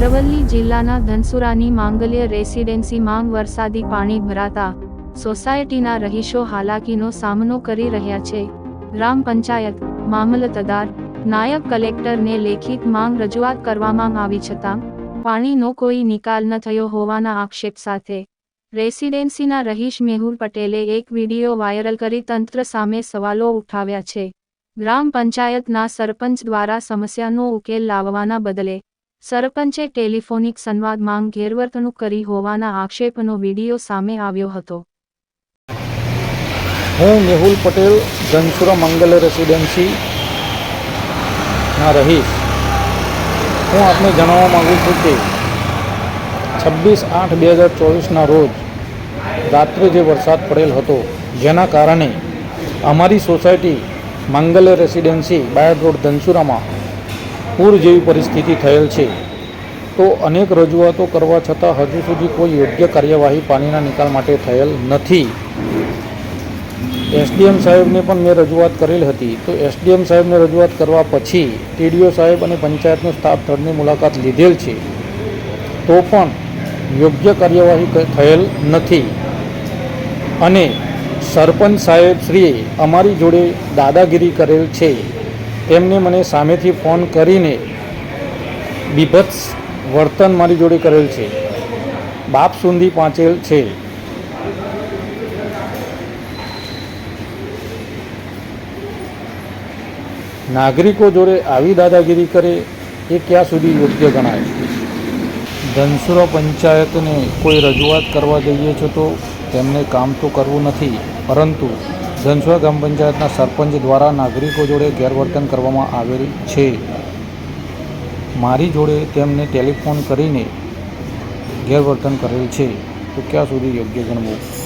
અરવલ્લી જિલ્લાના ધનસુરાની માંગલ્ય રેસિડેન્સી માંગ વરસાદી પાણી ભરાતા સોસાયટીના રહીશો હાલાકીનો સામનો કરી રહ્યા છે. ગ્રામ પંચાયત મામલતદાર નાયબ કલેક્ટરને લેખિત માંગ રજૂઆત કરવામાં આવી છતાં પાણીનો કોઈ નિકાલ ન થયો હોવાના આક્ષેપ સાથે રેસિડેન્સીના રહીશ મેહુલ પટેલે એક વીડિયો વાયરલ કરી તંત્ર સામે સવાલો ઉઠાવ્યા છે. ગ્રામ પંચાયતના સરપંચ દ્વારા સમસ્યાનો ઉકેલ લાવવાના બદલે સરપંચે ટેલિફોનિક સંવાદમાં ગેરવર્તણૂક કરી હોવાના આક્ષેપનો વીડિયો સામે આવ્યો હતો. હું મેહુલ પટેલ ધનસુરા મંગલ રેસિડેન્સી ના રહીશ. હું આપને જણાવવા માગું છું કે છવ્વીસ આઠ બે હજાર ચોવીસના રોજ રાત્રે જે વરસાદ પડેલ હતો, જેના કારણે અમારી society Mangal Residency Bayad road ધનસુરામાં પૂર જેવી પરિસ્થિતિ થયેલ છે. તો અનેક રજૂઆતો કરવા છતાં હજુ સુધી કોઈ યોગ્ય કાર્યવાહી પાણીના નિકાલ માટે થયેલ નથી. એસડીએમ સાહેબને પણ મેં રજૂઆત કરેલ હતી. તો એસડીએમ સાહેબને રજૂઆત કરવા પછી ટીડીઓ સાહેબ અને પંચાયતનો સ્ટાફ સ્થળની મુલાકાત લીધેલ છે. તો પણ યોગ્ય કાર્યવાહી થયેલ નથી. અને સરપંચ સાહેબ શ્રીએ અમારી જોડે દાદાગીરી કરેલ છે. તેમને મને સામેથી ફોન કરીને બીભત્સ વર્તન મારી જોડે કરેલ છે. બાપ સુધી પહોંચેલ છે. નાગરિકો જોડે આવી દાદાગીરી કરે એ ક્યાં સુધી યોગ્ય ગણાય? ધનસુરા પંચાયતને કોઈ રજૂઆત કરવા જઈએ છો તો તેમને કામ તો કરવું નથી, પરંતુ ધનસુરા ગ્રામ પંચાયતના સરપંચ દ્વારા નાગરિકો જોડે ગેરવર્તન કરવામાં આવેલ છે. મારી જોડે તેમને ટેલિફોન કરીને ગેરવર્તન કરેલ છે. તો ક્યાં સુધી યોગ્ય ગણવું